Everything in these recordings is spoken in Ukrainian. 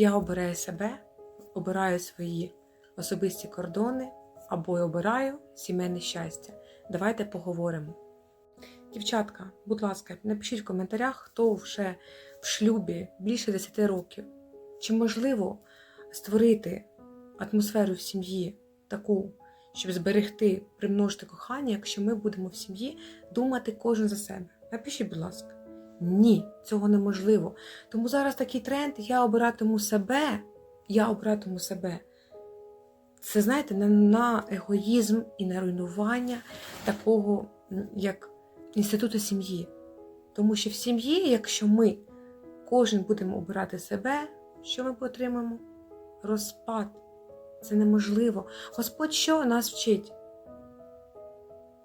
Я обираю себе, обираю свої особисті кордони або я обираю сімейне щастя. Давайте поговоримо. Дівчатка, будь ласка, напишіть в коментарях, хто вже в шлюбі більше 10 років. Чи можливо створити атмосферу в сім'ї таку, щоб зберегти, примножити кохання, якщо ми будемо в сім'ї думати кожен за себе? Напишіть, будь ласка. Ні, цього неможливо. Тому зараз такий тренд, я обиратиму себе, я обиратиму себе. Це, знаєте, на, на егоїзм і на руйнування такого, як інституту сім'ї. Тому що в сім'ї, якщо ми кожен будемо обирати себе, що ми отримаємо? Розпад. Це неможливо. Господь що нас вчить?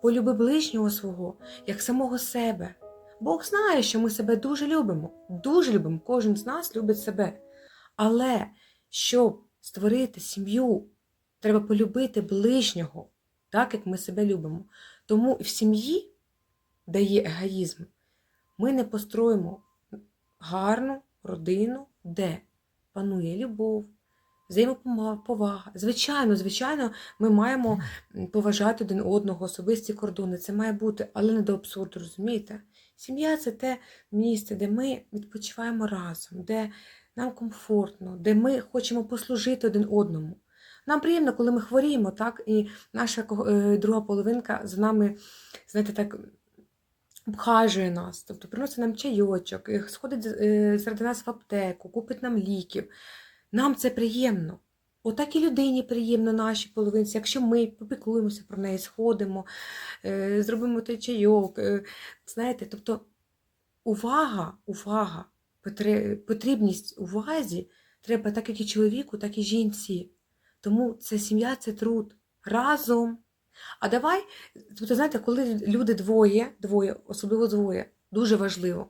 Полюби ближнього свого, як самого себе. Бог знає, що ми себе дуже любимо. Дуже любимо. Кожен з нас любить себе. Але щоб створити сім'ю, треба полюбити ближнього, так як ми себе любимо. Тому в сім'ї, де є егоїзм, ми не построїмо гарну родину, де панує любов, взаємоповага. Звичайно, звичайно, ми маємо поважати один одного, особисті кордони. Це має бути, але не до абсурду, розумієте? Сім'я це те місце, де ми відпочиваємо разом, де нам комфортно, де ми хочемо послужити один одному. Нам приємно, коли ми хворіємо, так, і наша е, друга половинка за нами, знаєте, так обхажує нас, тобто приносить нам чайочок, е, сходить серед нас в аптеку, купить нам ліків. Нам це приємно. Отак і людині приємно нашій половинці, якщо ми попіклуємося про неї, сходимо, е, зробимо той чайок. е, Знаєте, тобто увага, увага, потрібність увазі треба так як і чоловіку, так і жінці. Тому це сім'я це труд разом. А давай, тобто, знаєте, коли люди двоє, двоє, особливо двоє, дуже важливо,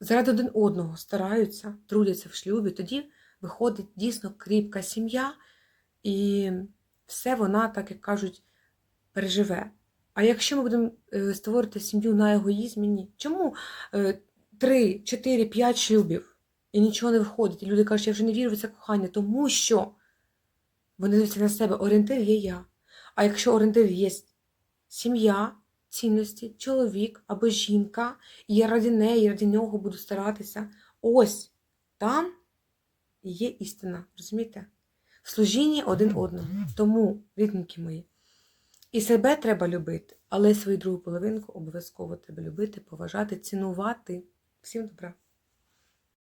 заради один одного стараються, трудяться в шлюбі, тоді виходить дійсно кріпка сім'я, і все вона, так як кажуть, переживе. А якщо ми будемо е, створити сім'ю на егоїзмі, ні. Чому е, 3, 4, 5 шлюбів і нічого не виходить? І люди кажуть, я вже не вірю в це кохання, тому що вони дивляться на себе, орієнтир є я. А якщо орієнтир є сім'я, цінності, чоловік або жінка, і я раді неї, раді нього буду старатися, ось там є істина, розумієте? В служінні один одному. Тому, рідненькі мої, і себе треба любити, але свою другу половинку обов'язково треба любити, поважати, цінувати. Всім добра!